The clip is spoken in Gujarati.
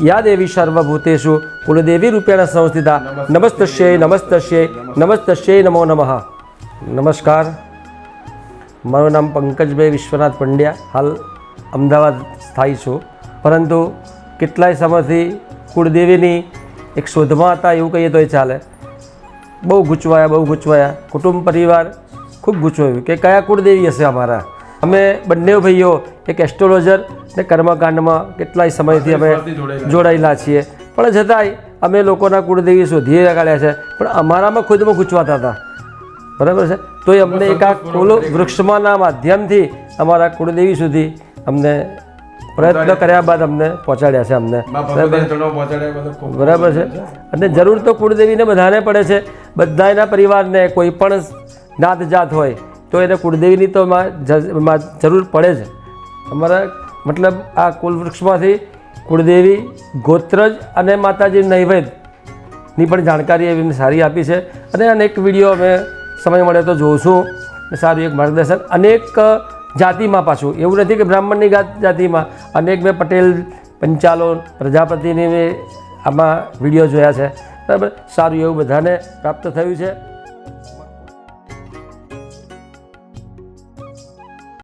યા દેવી સર્વભૂતેશુ કુળદેવી રૂપેણ સંસ્થિતા નમસ્તસ્યે નમસ્તસ્યે નમસ્તસ્યે નમો નમઃ નમસ્કાર મારું નામ પંકજભાઈ વિશ્વનાથ પંડ્યા હાલ અમદાવાદ સ્થાયી છું પરંતુ કેટલાય સમયથી કુળદેવીની એક શોધમાં હતા એવું કહીએ તો એ ચાલે બહુ ગૂંચવાયા બહુ ગૂંચવાયા કુટુંબ પરિવાર ખૂબ ગૂંચવાયું કે કયા કુળદેવી હશે અમારા અમે બંને ભાઈઓ એક એસ્ટ્રોલોજર ને કર્મકાંડમાં કેટલાય સમયથી અમે જોડાયેલા છીએ. પણ છતાંય અમે લોકોના કુળદેવી શોધી કાઢ્યા છે. પણ અમારામાં ખુદમાં ગૂંચવાતા હતા. બરાબર છે? તો એ અમને એક આ કુલ વૃક્ષમાંના માધ્યમથી અમારા કુળદેવી સુધી અમને પ્રયત્ન કર્યા બાદ અમને પહોંચાડ્યા છે અમને. બરાબર? છે? અને જરૂર તો કુળદેવીને બધાને પડે છે. બધાના પરિવારને કોઈ પણ નાત જાત હોય તો એને કુળદેવીની તો જરૂર પડે જ. અમારા મતલબ આ કુલવૃક્ષમાંથી કુળદેવી, ગોત્રજ અને માતાજી નૈવેદ્યની પણ જાણકારી એવી સારી આપી છે. અને અનેક વીડિયો અમે સમય મળે તો છું. સારું એક માર્ગદર્શન. અનેક જાતિમાં પાછું. એવું નથી કે બ્રાહ્મણની જાતિમાં. અનેક મેં પટેલ, પંચાલો, પ્રજાપતિની આમાં વીડિયો જોયા છે. બરાબર? સારું એવું બધાને પ્રાપ્ત થયું છે.